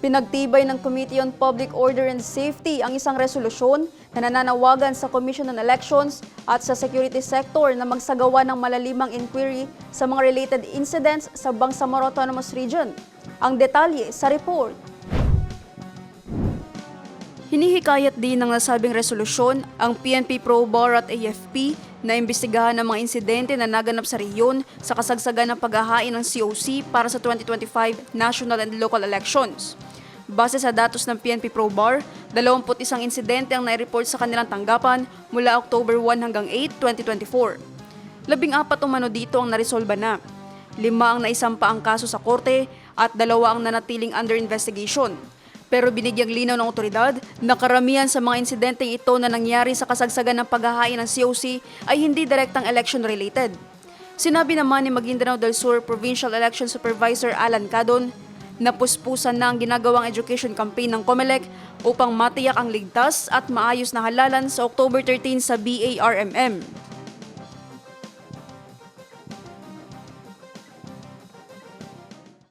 Pinagtibay ng Committee on Public Order and Safety ang isang resolusyon na nananawagan sa Commission on Elections at sa security sector na magsagawa ng malalimang inquiry sa mga related incidents sa Bangsamoro Autonomous Region. Ang detalye sa report. Hinihikayat din ng nasabing resolusyon ang PNP Pro Bar at AFP na imbestigahan ang mga insidente na naganap sa rehiyon sa kasagsagan ng paghahain ng COC para sa 2025 national and local elections. Base sa datos ng PNP Pro Bar, 21 insidente ang nai-report sa kanilang tanggapan mula October 1 hanggang 8, 2024. Labing apat umano dito ang naresolba na. Lima ang naisampa ang kaso sa korte at dalawa ang nanatiling under investigation. Pero binigyang linaw ng otoridad na karamihan sa mga insidenteng ito na nangyari sa kasagsagan ng paghahain ng COC ay hindi direktang election-related. Sinabi naman ni Maguindanao del Sur Provincial Election Supervisor Alan Cadon na puspusan na ang ginagawang education campaign ng COMELEC upang matiyak ang ligtas at maayos na halalan sa October 13 sa BARMM.